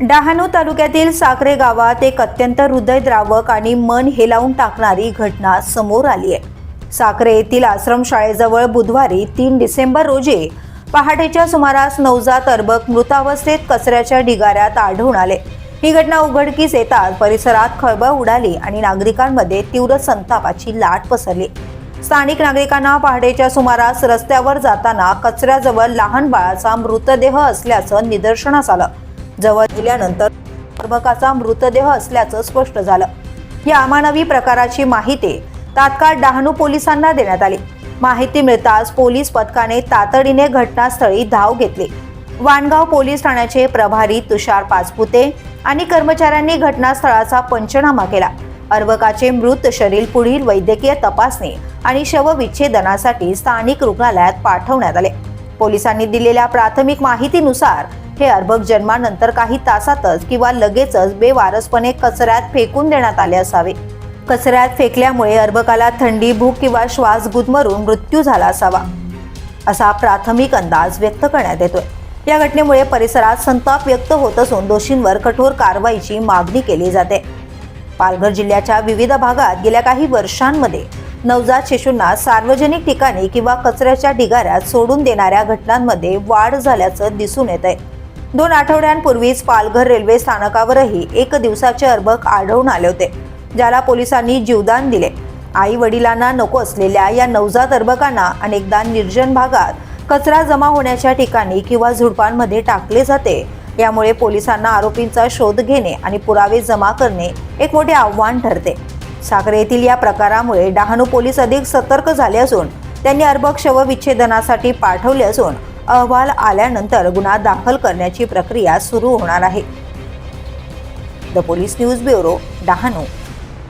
डहाणू तालुक्यातील साखरे गावात एक अत्यंत हृदयद्रावक आणि मन हेलावून टाकणारी घटना समोर आली आहे. साखरे येथील आश्रमशाळेजवळ बुधवारी तीन डिसेंबर रोजी पहाटेच्या सुमारास नवजात अर्बक मृतावस्थेत कचऱ्याच्या ढिगाऱ्यात आढळून आले. ही घटना उघडकीस येताच परिसरात खळबळ उडाली आणि नागरिकांमध्ये तीव्र संतापाची लाट पसरली. स्थानिक नागरिकांना पहाटेच्या सुमारास रस्त्यावर जाताना कचऱ्याजवळ लहान बाळाचा मृतदेह असल्याचं निदर्शनास आलं. जवळ गेल्यानंतर अर्भकाचा मृतदेह असल्याचं स्पष्ट झालं. या अमानवी प्रकाराची माहिती तात्काळ डहाणू पोलिसांना देण्यात आली. माहिती मिळताच पोलीस पथकाने तातडीने घटनास्थळी धाव घेतली. वाणगाव पोलीस ठाण्याचे प्रभारी तुषार पाचपुते आणि कर्मचाऱ्यांनी घटनास्थळाचा पंचनामा केला. अर्भकाचे मृत शरीर पुढील वैद्यकीय तपासणी आणि शवविच्छेदनासाठी स्थानिक रुग्णालयात पाठवण्यात आले. पोलिसांनी दिलेल्या प्राथमिक माहितीनुसार हे अर्भक जन्मानंतर काही तासातच किंवा लगेचच बेवारसपणे कचऱ्यात फेकून देण्यात आले असावे. कचऱ्यात फेकल्यामुळे अर्भकाला थंडी भूक किंवा श्वास गुदमरून मृत्यू झाला असावा असा प्राथमिक अंदाज व्यक्त करण्यात येतोय. या घटनेमुळे परिसरात संताप व्यक्त होत असून दोषींवर कठोर कारवाईची मागणी केली जाते. पालघर जिल्ह्याच्या विविध भागात गेल्या काही वर्षांमध्ये नवजात शिशूंना सार्वजनिक ठिकाणी किंवा कचऱ्याच्या ढिगाऱ्यात सोडून देणाऱ्या घटनांमध्ये वाढ झाल्याचं दिसून येत आहे दोन आठवड्यांपूर्वीच पालघर रेल्वे स्थानकावरही एक दिवसाचे अर्भक आढळून आले होते ज्याला पोलिसांनी जीवदान दिले. आई वडिलांना नको असलेल्या या नवजात अर्भकांना अनेकदा निर्जन भागात कचरा जमा होण्याच्या ठिकाणी किंवा झुडपांमध्ये टाकले जाते. यामुळे पोलिसांना आरोपींचा शोध घेणे आणि पुरावे जमा करणे एक मोठे आव्हान ठरते. साखरे येथील या प्रकारामुळे डहाणू पोलीस अधिक सतर्क झाले असून त्यांनी अर्भक शवविच्छेदनासाठी पाठवले असून अहवाल आल्यानंतर गुन्हा दाखल करण्याची प्रक्रिया सुरू होणार आहे. The police news bureau Dahanu